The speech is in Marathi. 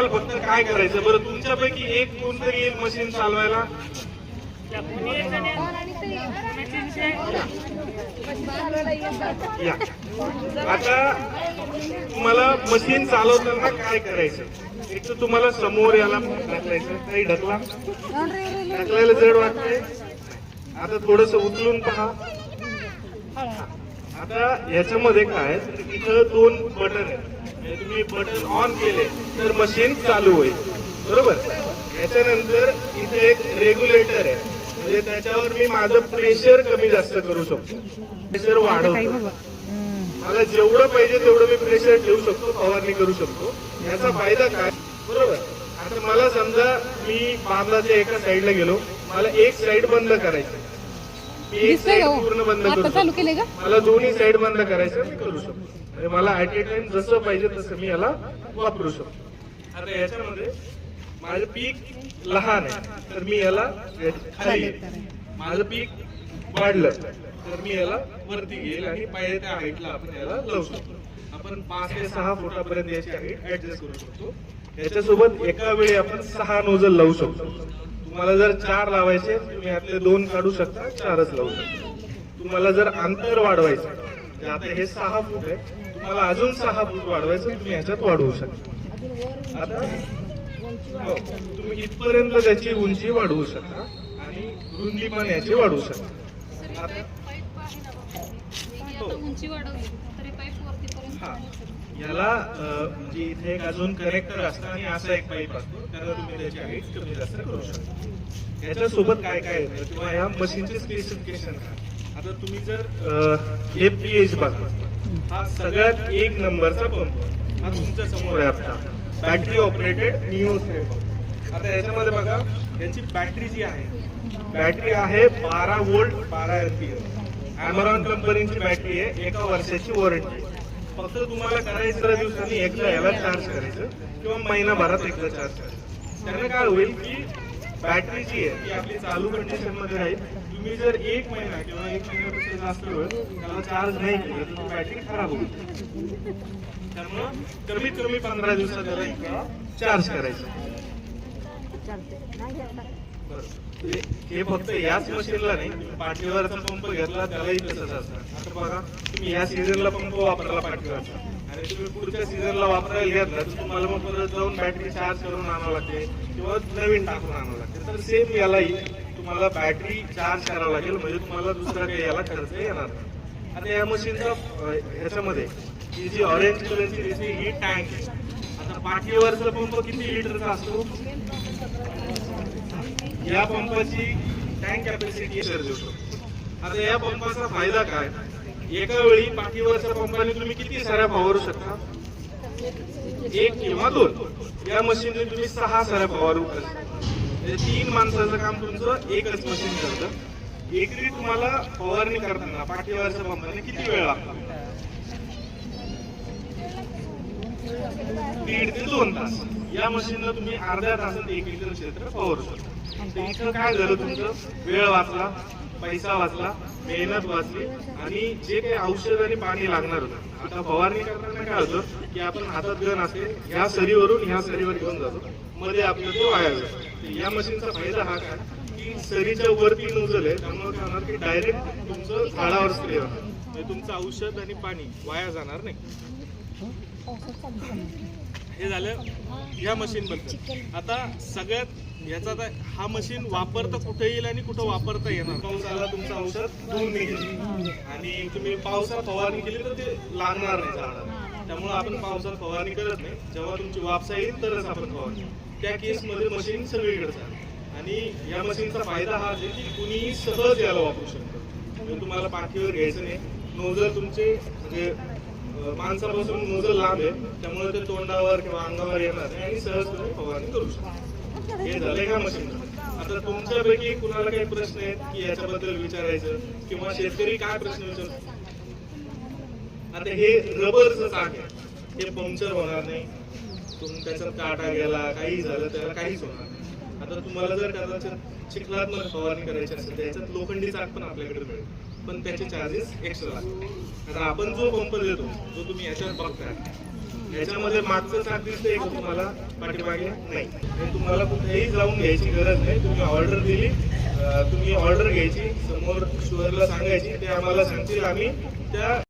तुम्हाला फक्त काय करायचं? बरं तुमच्यापैकी एक कोण तरी येईल मशीन चालवायला? या. आता तुम्हाला मशीन चालवताना काय करायचं? एक तर तुम्हाला समोर याला ढकलायचं काही ढकला. ढकलायला जड वाटतंय. आता थोडस उचलून पहा. आता याच्यामध्ये काय तर इथं दोन बटन आहेत. तुम्ही बटन ऑन केले तर मशीन चालू होईल. बरोबर? याच्यानंतर इथे एक रेग्युलेटर आहे. म्हणजे त्याच्यावर मी माझं प्रेशर कमी जास्त करू शकतो. प्रेशर वाढवतो. मला जेवढं पाहिजे तेवढं मी प्रेशर ठेवू शकतो फवारणी करू शकतो. याचा फायदा काय? बरोबर? आता मला समजा मी बांधाच्या एका साईडला गेलो. मला एक साईड बंद करायची. एक साईड हो? पूर्ण बंद करू शकतो. मला दोन्ही साईड बंद करायचं मी करू शकतो. म्हणजे मला ऍट ए टाइम जसं पाहिजे तसं मी याला वापरू शकतो. आता याच्यामध्ये माझं पीक लहान आहे तर मी याला खाली. माझं पीक वाढलं तर मी याला वरती घेईल आणि पाहिजे त्या हाईटला आपण याला लावू शकतो. आपण पाच ते सहा फुटापर्यंत याची हाईट ऍडजस्ट करू शकतो. याच्यासोबत एका वेळी आपण सहा नोजल लावू शकतो. तुम्हाला जर चार लावायचे तुम्ही यातले दोन काढू शकता चारच लावू शकता. तुम्हाला जर अंतर वाढवायचं आता हे सहा फूट आहे. तुम्हाला अजून सहा फूट वाढवायचं तुम्ही ह्याच्यात वाढवू शकता. आता हो, तुम्ही इथपर्यंत त्याची उंची वाढवू शकता आणि रुंदी पण याची वाढवू शकता. हो. हा. याला म्हणजे इथे एक अजून कनेक्टर असतं आणि असा एक पाईप असतो. त्याला तुम्ही त्याची हाईट कमी जास्त करू शकता. याच्यासोबत काय काय येतं? किंवा ह्या मशीनचे स्पेसिफिकेशन काय? आता तुम्ही जर अं, पी एच बघा. हा सगळ्यात एक नंबरचा पंप हा तुमच्यासमोर आहे आता बॅटरी ऑपरेटेड निओ पंप आता याच्यामध्ये बघा याची बॅटरी जी आहे बॅटरी आहे बारा वोल्ट बारा एमपीएस ॲमरॉन कंपनीची बॅटरी आहे एका वर्षाची वॉरंटी फक्त तुम्हाला करायचं दिवसांनी एकदा याला चार्ज करायचं किंवा महिनाभरात एकदा चार्ज करायचं. त्याने काय होईल की बॅटरी जी आहे. ती आपली चालू कंडिशनमध्ये राहील. तुम्ही जर एक महिना किंवा एक महिन्यापेक्षा जास्त वेळ त्याला चार्ज नाही केलं तर बॅटरी खराब होईल. त्यामुळं कमीत कमी पंधरा दिवसात त्याला चार्ज करायचं. हे- हे फक्त याच मशीनला नाही पाठीवरचा पंप घेतला त्यालाही तसंच असणार आता बघा तुम्ही या सीझनला पंप वापरला पाठीवरचा. आणि तुम्ही पुढच्या सीझनला वापरायला घेतला तर तुम्हाला मग परत जाऊन बॅटरी चार्ज करून आणावं लागते किंवा नवीन टाकून आणावं लागते तर सेम यालाही तुम्हाला बॅटरी चार्ज करावं लागेल म्हणजे तुम्हाला दुसरा काही याला खर्च येणार नाही. आता या मशीनचा ह्याच्यामध्ये ही जी ऑरेंज कलरची दिसते ही टँक आहे आता पाठीवरचा पंप किती लिटरचा असतो? या पंपाची टँक कॅपॅसिटी सर देऊ शकतो आता या पंपाचा फायदा काय? एका वेळी पाठीवरच्या पंपाने तुम्ही किती साऱ्या फवारू शकता? एक किंवा दोन. या मशीनने तुम्ही सहा साऱ्या फवारू शकता म्हणजे तीन माणसाचं काम तुमचं एकच मशीन करतं. एकरी तुम्हाला फवारणी करताना पाठीवरच्या पंपाने किती वेळ लागतो? दीड ते दोन तास. या मशीनला तुम्ही अर्ध्या तासात एक एकर क्षेत्र पवरू शकता इथं काय झालं तुमचं? वेळ वाचला पैसा वाचला मेहनत वाचली आणि जे काही औषध आणि पाणी लागणार होतं. आता फवारणी करताना काय होतं की आपण हातात गण असते ह्या सरीवरून ह्या सरीवर घेऊन जातो. मध्ये आपलं तो वाया जातो. या मशीनचा फायदा हा काय? की सरीच्या वरती नोजल आहे त्यामुळे काय होणार की डायरेक्ट तुमचं झाडावर स्प्रे होणार. म्हणजे तुमचं औषध आणि पाणी वाया जाणार नाही. हे झालं या मशीन बद्दल. आता सगळ्यात याचा आता हा मशीन वापरता कुठे येईल आणि कुठं वापरता येणार? पाऊस आला तुमचं औषध दूर निघेल. आणि तुम्ही पावसात फवारणी केली तर ते लागणार नाही झाडाला. त्यामुळे आपण पावसात फवारणी करत नाही. जेव्हा तुमची वापसा येईल तरच आपण फवारणी त्या केसमध्ये मशीन सगळीकडे चालेल. आणि या मशीनचा फायदा हा आहे की कुणीही सहज याला वापरू शकतं. म्हणजे तुम्हाला पाठीवर घ्यायचं नाही. नोजर तुमचे म्हणजे माणसापासून नोजल लांब आहे. त्यामुळे ते तोंडावर किंवा अंगावर येणार आणि सहज फवारणी करू शकतो. हे झालंय का मशीन? आता तुमच्यापैकी कुणाला काही प्रश्न आहेत की याच्याबद्दल विचारायचं? किंवा शेतकरी काय प्रश्न विचारतो? आता हे रबरचं चाक आहे. हे पंक्चर होणार नाही. तुम त्याच्यात काटा गेला काही झालं त्याला काहीच होणार नाही. आता तुम्हाला जर कदाचित चिखलात फवारणी करायची असेल त्याच्यात लोखंडी चाक पण आपल्याकडे मिळेल. पण त्याचे चार्जेस एक्स्ट्रा लागतात आता आपण जो पंप देतो जो तुम्ही याच्यावर बघताय याच्यामध्ये मागचं चाक दिसतंय का तुम्हाला? पाठीमागे नाही. तुम्हाला कुठेही जाऊन घ्यायची गरज नाही. तुम्ही ऑर्डर दिली तुम्ही ऑर्डर घ्यायची समोर शुअरला सांगायची ते आम्हाला सांगतील. आम्ही त्या